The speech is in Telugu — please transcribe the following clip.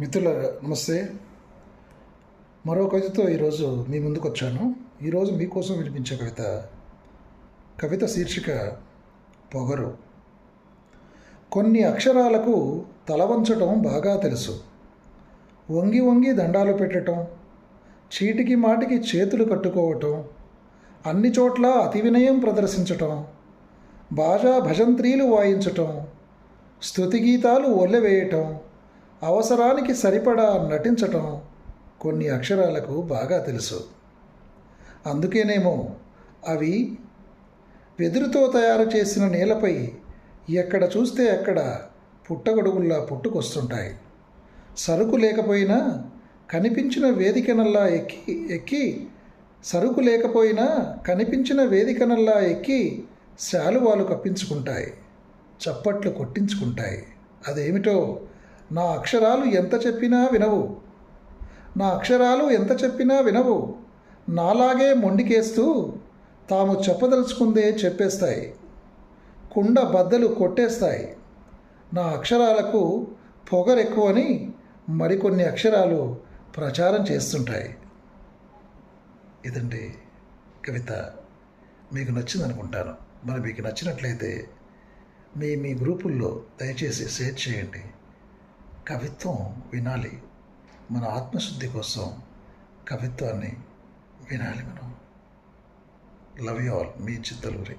మిత్రులారా నమస్తే. మరో కవితతో ఈరోజు మీ ముందుకు వచ్చాను. ఈరోజు మీకోసం వినిపించే కవిత కవిత శీర్షిక పొగరు. కొన్ని అక్షరాలకు తల వంచటం బాగా తెలుసు. వంగి వంగి దండాలు పెట్టటం చీటికి మాటికి చేతులు కట్టుకోవటం అన్ని చోట్ల అతి వినయం ప్రదర్శించటం బాజా భజంత్రీలు వాయించటం స్తుతి గీతాలు ఒల్లెవేయటం అవసరానికి సరిపడా నటించటం కొన్ని అక్షరాలకు బాగా తెలుసు. అందుకేనేమో అవి వెదురుతో తయారు చేసిన నేలపై ఎక్కడ చూస్తే అక్కడ పుట్టగొడుగుల్లా పుట్టుకొస్తుంటాయి. సరుకు లేకపోయినా కనిపించిన వేదికనల్లా ఎక్కి ఎక్కి సరుకు లేకపోయినా కనిపించిన వేదికనల్లా ఎక్కి శాలువాలు కప్పించుకుంటాయి. చప్పట్లు కొట్టించుకుంటాయి. అదేమిటో నా అక్షరాలు ఎంత చెప్పినా వినవు. నా అక్షరాలు ఎంత చెప్పినా వినవు. నాలాగే మొండికేస్తూ తాము చెప్పదలుచుకుందే చెప్పేస్తాయి. కుండ బద్దలు కొట్టేస్తాయి. నా అక్షరాలకు పొగరెక్కువని మరికొన్ని అక్షరాలు ప్రచారం చేస్తుంటాయి. ఇదండి కవిత. మీకు నచ్చింది అనుకుంటాను మరి మీకు నచ్చినట్లయితే మీ మీ గ్రూపుల్లో దయచేసి షేర్ చేయండి. కవిత్వం వినాలి. మన ఆత్మశుద్ధి కోసం కవిత్వాన్ని వినాలి మనం. లవ్ యూ ఆల్ మీ చిత్తలూరి.